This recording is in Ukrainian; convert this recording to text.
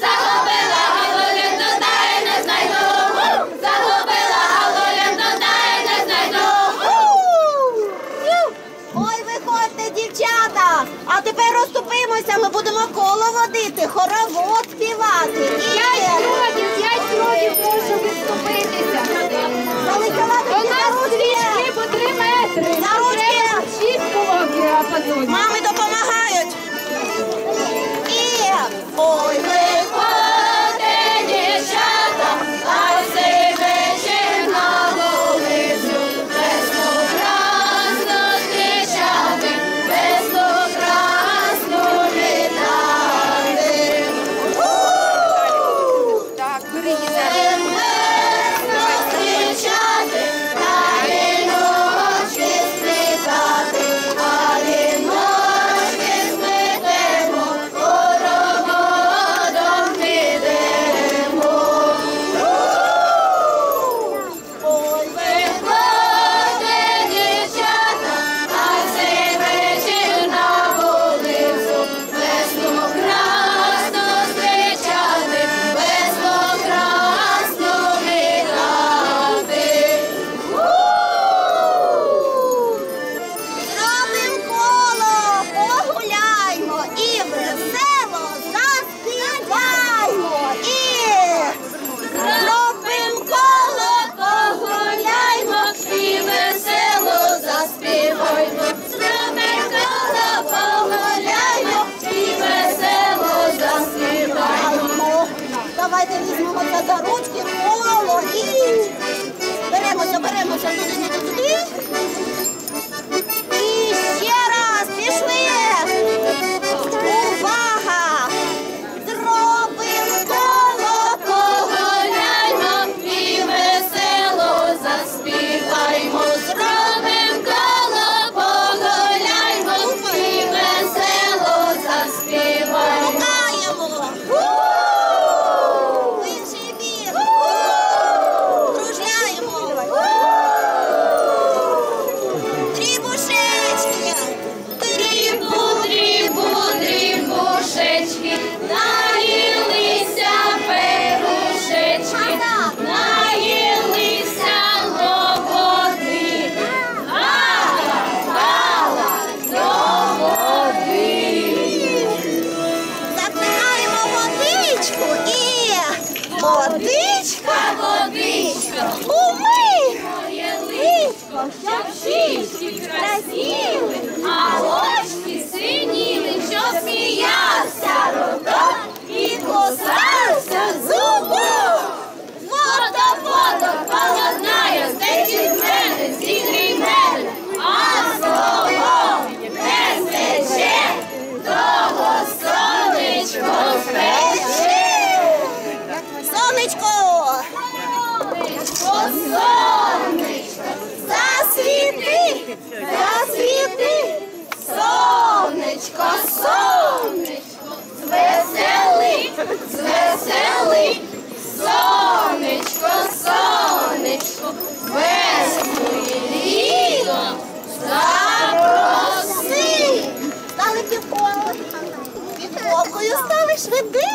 Загубила галоля, то дай не знайду, загубила галоля, то не знайду. Ой, виходьте, дівчата, а тепер розступимося, ми будемо коло водити, хоровод співати. П'ять років, п'ять років. Давайте візьмемося за ручки, коло беремося, беремося. Туди, туди, туди. Водичка, водичка, умий. Моє личко, щоб жінці красиво. with this?